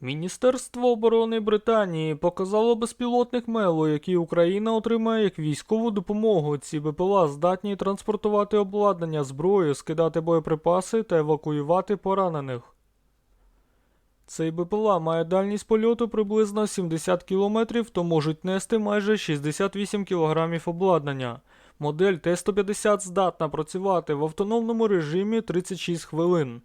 Міністерство оборони Британії показало безпілотник Мело, який Україна отримає як військову допомогу. Ці БПЛА здатні транспортувати обладнання, зброю, скидати боєприпаси та евакуювати поранених. Цей БПЛА має дальність польоту приблизно 70 км, то можуть нести майже 68 кг обладнання. Модель Т-150 здатна працювати в автономному режимі 36 хвилин.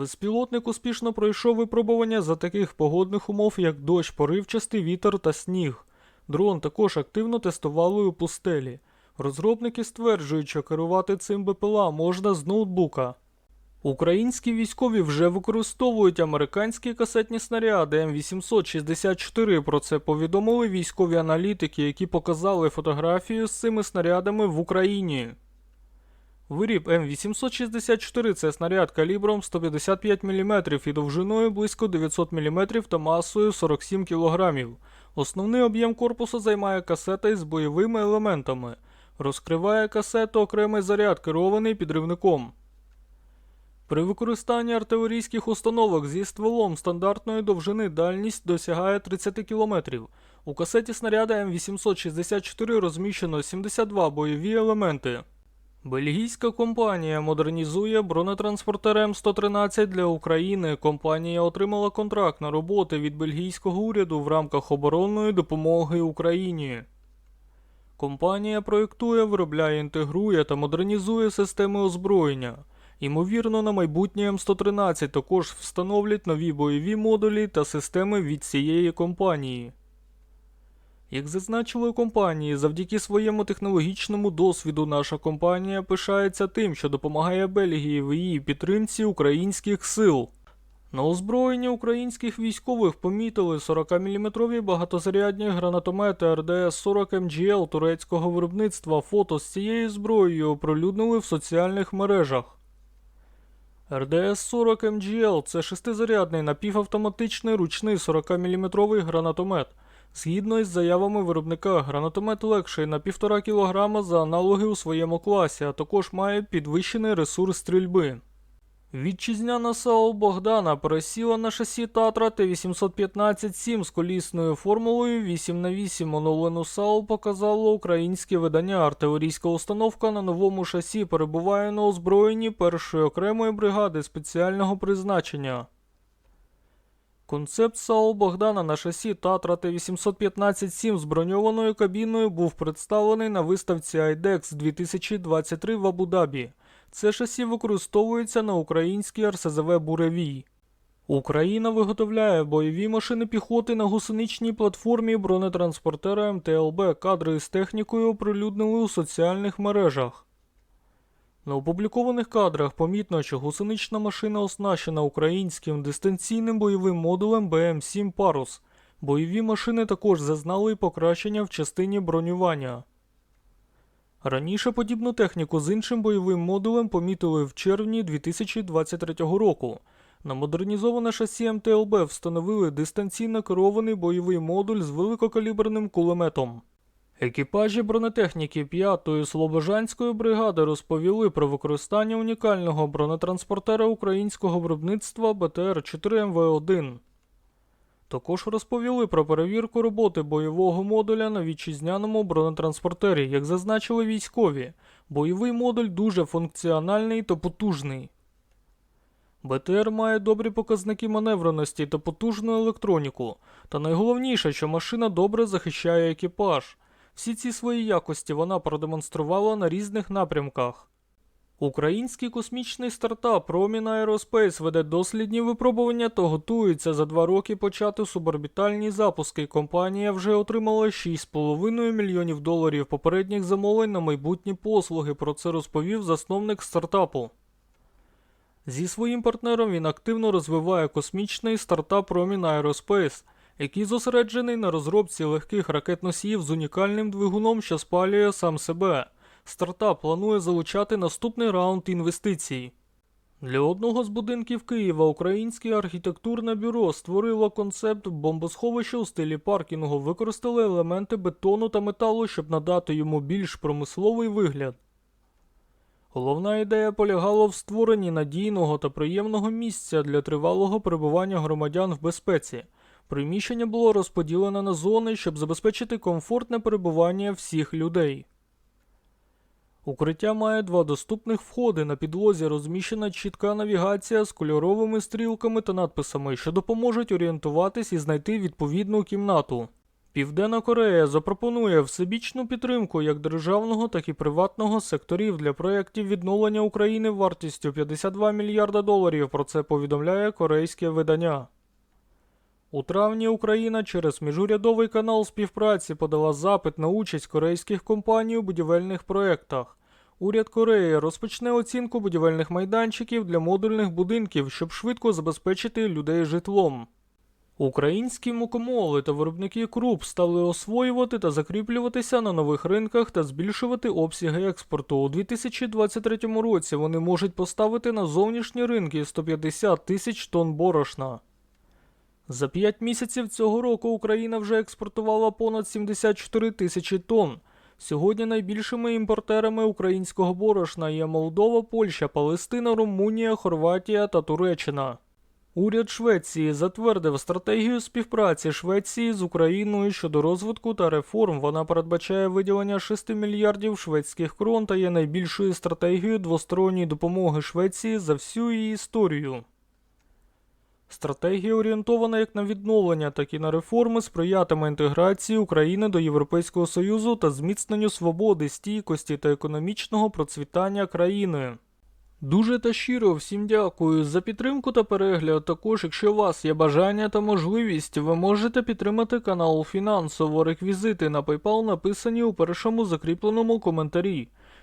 Безпілотник успішно пройшов випробування за таких погодних умов, як дощ, поривчастий вітер та сніг. Дрон також активно тестували у пустелі. Розробники стверджують, що керувати цим БПЛА можна з ноутбука. Українські військові вже використовують американські касетні снаряди М864. Про це повідомили військові аналітики, які показали фотографію з цими снарядами в Україні. Виріб М864 це снаряд калібром 155 мм і довжиною близько 900 мм та масою 47 кг. Основний об'єм корпусу займає касета із бойовими елементами. Розкриває касету окремий заряд, керований підривником. При використанні артилерійських установок зі стволом стандартної довжини дальність досягає 30 км. У касеті снаряда М864 розміщено 72 бойові елементи. Бельгійська компанія модернізує бронетранспортер М113 для України. Компанія отримала контракт на роботи від бельгійського уряду в рамках оборонної допомоги Україні. Компанія проєктує, виробляє, інтегрує та модернізує системи озброєння. Ймовірно, на майбутнє М113 також встановлять нові бойові модулі та системи від цієї компанії. Як зазначили у компанії, завдяки своєму технологічному досвіду наша компанія пишається тим, що допомагає Бельгії в її підтримці українських сил. На озброєнні українських військових помітили 40-мм багатозарядні гранатомети РДС-40 МГЛ турецького виробництва. Фото з цією зброєю оприлюднили в соціальних мережах. РДС-40 МГЛ – це шестизарядний напівавтоматичний ручний 40-мм гранатомет. Згідно із заявами виробника, гранатомет легший на 1,5 кг за аналоги у своєму класі, а також має підвищений ресурс стрільби. Вітчизняна САУ Богдана пересіла на шасі Татра Т-815-7 з колісною формулою 8х8. Оновлену САУ показало українське видання. Артилерійська установка на новому шасі перебуває на озброєнні першої окремої бригади спеціального призначення. Концепт САУ Богдана на шасі Татра Т-815-7 з броньованою кабіною був представлений на виставці IDEX 2023 в Абу-Дабі. Це шасі використовується на українській РСЗВ Буревій. Україна виготовляє бойові машини піхоти на гусеничній платформі бронетранспортера МТЛБ. Кадри з технікою оприлюднили у соціальних мережах. На опублікованих кадрах помітно, що гусенична машина оснащена українським дистанційним бойовим модулем БМ-7 Парус. Бойові машини також зазнали покращення в частині бронювання. Раніше подібну техніку з іншим бойовим модулем помітили в червні 2023 року. На модернізоване шасі МТЛБ встановили дистанційно керований бойовий модуль з великокаліберним кулеметом. Екіпажі бронетехніки 5-ї Слобожанської бригади розповіли про використання унікального бронетранспортера українського виробництва БТР-4МВ1. Також розповіли про перевірку роботи бойового модуля на вітчизняному бронетранспортері, як зазначили військові. Бойовий модуль дуже функціональний та потужний. БТР має добрі показники маневреності та потужну електроніку. Та найголовніше, що машина добре захищає екіпаж. Всі ці свої якості вона продемонструвала на різних напрямках. Український космічний стартап Romin Aerospace веде дослідні випробування та готується за два роки почати суборбітальні запуски. Компанія вже отримала 6,5 мільйонів доларів попередніх замовлень на майбутні послуги. Про це розповів засновник стартапу. Зі своїм партнером він активно розвиває космічний стартап Romin Aerospace, який зосереджений на розробці легких ракет-носіїв з унікальним двигуном, що спалює сам себе. Стартап планує залучати наступний раунд інвестицій. Для одного з будинків Києва українське архітектурне бюро створило концепт бомбосховища у стилі паркінгу, використали елементи бетону та металу, щоб надати йому більш промисловий вигляд. Головна ідея полягала в створенні надійного та приємного місця для тривалого перебування громадян в безпеці. Приміщення було розподілене на зони, щоб забезпечити комфортне перебування всіх людей. Укриття має два доступних входи. На підлозі розміщена чітка навігація з кольоровими стрілками та надписами, що допоможуть орієнтуватись і знайти відповідну кімнату. Південна Корея запропонує всебічну підтримку як державного, так і приватного секторів для проєктів відновлення України вартістю 52 мільярда доларів. Про це повідомляє корейське видання. У травні Україна через міжурядовий канал співпраці подала запит на участь корейських компаній у будівельних проєктах. Уряд Кореї розпочне оцінку будівельних майданчиків для модульних будинків, щоб швидко забезпечити людей житлом. Українські мукомоли та виробники круп стали освоювати та закріплюватися на нових ринках та збільшувати обсяги експорту. У 2023 році вони можуть поставити на зовнішні ринки 150 тисяч тонн борошна. За 5 місяців цього року Україна вже експортувала понад 74 тисячі тонн. Сьогодні найбільшими імпортерами українського борошна є Молдова, Польща, Палестина, Румунія, Хорватія та Туреччина. Уряд Швеції затвердив стратегію співпраці Швеції з Україною щодо розвитку та реформ. Вона передбачає виділення 6 мільярдів шведських крон та є найбільшою стратегією двосторонньої допомоги Швеції за всю її історію. Стратегія орієнтована як на відновлення, так і на реформи, сприятиме інтеграції України до Європейського Союзу та зміцненню свободи, стійкості та економічного процвітання країни. Дуже та щиро всім дякую за підтримку та перегляд. Також, якщо у вас є бажання та можливість, ви можете підтримати канал фінансово. Реквізити на PayPal написані у першому закріпленому коментарі.